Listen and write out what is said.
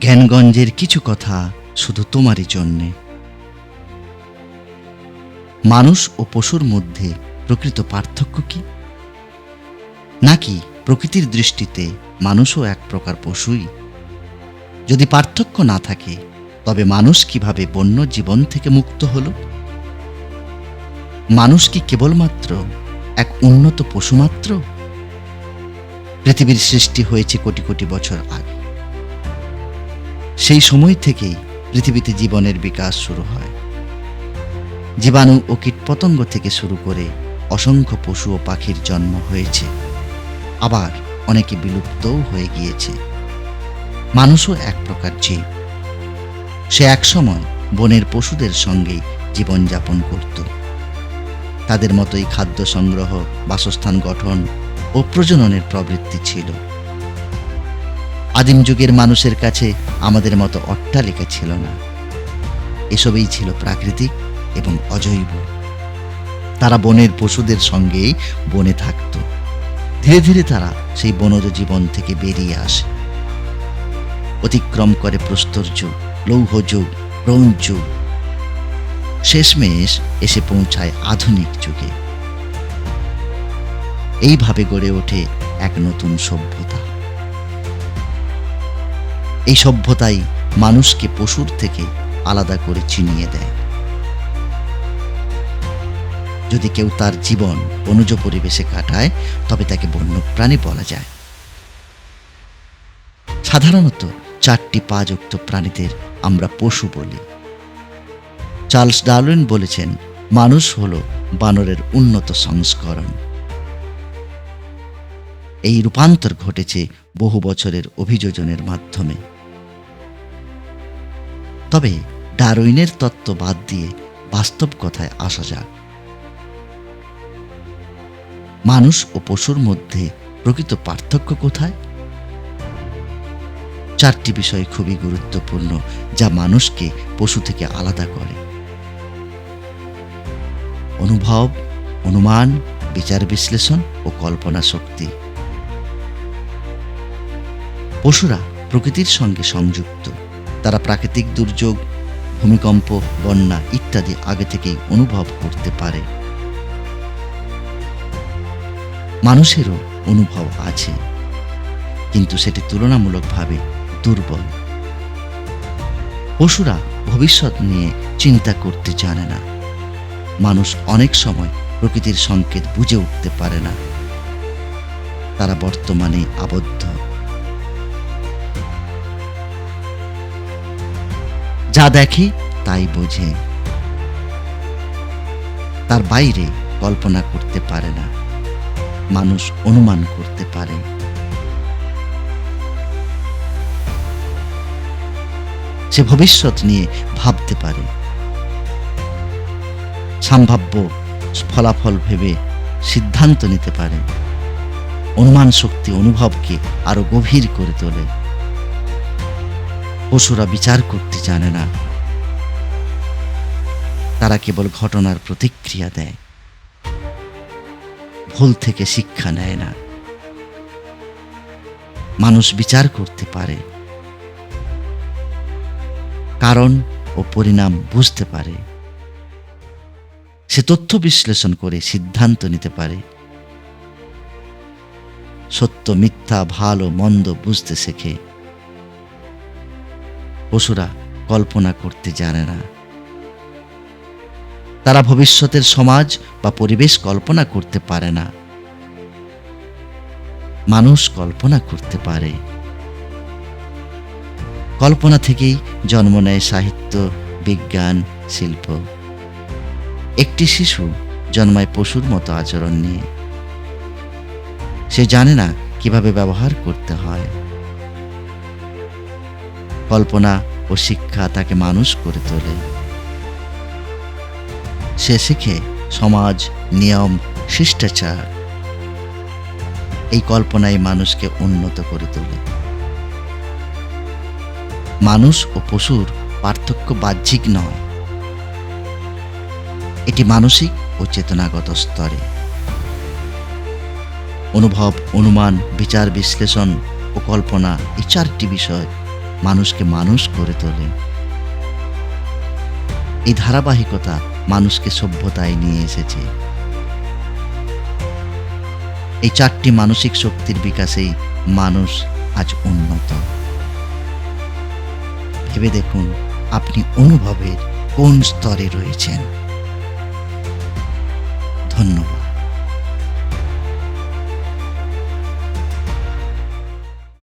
জ্ঞানগঞ্জের কিছু কথা শুধু তোমারই জন্যে। মানুষ ও পশুর মধ্যে প্রকৃত পার্থক্য কি? নাকি প্রকৃতির দৃষ্টিতে মানুষও এক প্রকার পশুই? যদি পার্থক্য না থাকে, তবে মানুষ কীভাবে বন্য জীবন থেকে মুক্ত হলো? মানুষ কি কেবলমাত্র এক উন্নত পশু মাত্র পৃথিবীর সৃষ্টি হয়েছে কোটি কোটি বছর আগে। সেই সময় থেকেই পৃথিবীতে জীবনের বিকাশ শুরু হয়। জীবাণু ও কীটপতঙ্গ থেকে শুরু করে অসংখ্য পশু ও পাখির জন্ম হয়েছে। আবার অনেকে বিলুপ্তও হয়ে গিয়েছে। মানুষও এক প্রকার জীব। সে একসময় বনের পশুদের সঙ্গেই জীবনযাপন করত। তাদের মতোই খাদ্য সংগ্রহ, বাসস্থান গঠন ও প্রজননের প্রবৃত্তি ছিল। আদিম যুগের মানুষের কাছে আমাদের মতো অট্টালিকা ছিল না। এসবই ছিল প্রাকৃতিক এবং অজৈব। তারা বনের পশুদের সঙ্গেই বনে থাকত। ধীরে ধীরে তারা সেই বনজ জীবন থেকে বেরিয়ে আসে। অতিক্রম করে প্রস্তর যুগ, লৌহ যুগ, ব্রোঞ্জ যুগ। শেষমেশ এসে পৌঁছায় আধুনিক যুগে। এইভাবে গড়ে ওঠে এক নতুন সভ্যতা। এই সভ্যতাই মানুষকে পশুর থেকে আলাদা করে চিনিয়ে দেয়। যদি কেউ তার জীবন বনজ পরিবেশে কাটায়, তবে তাকে বন্যপ্রাণী বলা যায়। সাধারণত চারটি পাযুক্ত প্রাণীদের আমরা পশু বলি। চার্লস ডারউইন বলেছেন, মানুষ হল বানরের উন্নত সংস্করণ। এই রূপান্তর ঘটেছে বহু বছরের অভিযোজনের মাধ্যমে। তবে ডারউইনের তত্ত্ব বাদ দিয়ে বাস্তব কথায় আসা যাক। মানুষ ও পশুর মধ্যে প্রকৃত পার্থক্য কোথায়? চারটি বিষয় খুবই গুরুত্বপূর্ণ যা মানুষকে পশু থেকে আলাদা করে। অনুভব, অনুমান, বিচার বিশ্লেষণ ও কল্পনা শক্তি। পশুরা প্রকৃতির সঙ্গে সংযুক্ত। তারা প্রাকৃতিক দুর্যোগ, ভূমিকম্প, বন্যা ইত্যাদি আগে থেকেই অনুভব করতে পারে। মানুষেরও অনুভব আছে, কিন্তু সেটি তুলনামূলকভাবে দুর্বল। পশুরা ভবিষ্যৎ নিয়ে চিন্তা করতে জানে না। মানুষ অনেক সময় প্রকৃতির সংকেত বুঝে উঠতে পারে না। তারা বর্তমানে আবদ্ধ। যা দেখে তাই বোঝে। তার বাইরে কল্পনা করতে পারে না। মানুষ অনুমান করতে পারে। সে ভবিষ্যৎ নিয়ে ভাবতে পারে। সম্ভাব্য ফলাফল ভেবে সিদ্ধান্ত নিতে পারে। অনুমান শক্তি অনুভবকে আরও গভীর করে তোলে। পশুরা বিচার করতে জানে না। তারা কেবল ঘটনার প্রতিক্রিয়া দেয়। ভুল থেকে শিক্ষা নেয় না। মানুষ বিচার করতে পারে। কারণ ও পরিণাম বুঝতে পারে। সে তথ্য বিশ্লেষণ করে সিদ্ধান্ত নিতে পারে। সত্য, মিথ্যা, ভালো মন্দ বুঝতে শেখে। পশুরা কল্পনা করতে জানে না। তারা ভবিষ্যতের সমাজ বা পরিবেশ কল্পনা করতে পারে না। মানুষ কল্পনা করতে পারে। কল্পনা থেকেই জন্ম নেয় সাহিত্য, বিজ্ঞান, শিল্প। একটি শিশু জন্মায় পশুর মতো আচরণ নিয়ে। সে জানে না কীভাবে ব্যবহার করতে হয়। কল্পনা ও শিক্ষা তাকে মানুষ করে তোলে। সে শিখে সমাজ, নিয়ম, শিষ্টাচার। এই কল্পনাই মানুষকে উন্নত করে তোলে। মানুষ ও পশুর পার্থক্য বাহ্যিক নয়। এটি মানসিক ও চেতনাগত স্তরে। অনুভব, অনুমান, বিচার, বিশ্লেষণ ও কল্পনা এই চারটি বিষয় মানুষকে মানুষ করে তোলে। এই ধারাবাহিকতা মানুষকে সভ্যতায় নিয়ে এসেছে। এই চারটি মানসিক শক্তির বিকাশেই মানুষ আজ উন্নত। ভেবে দেখুন, আপনি অনুভবের কোন স্তরে রয়েছেন। ধন্যবাদ।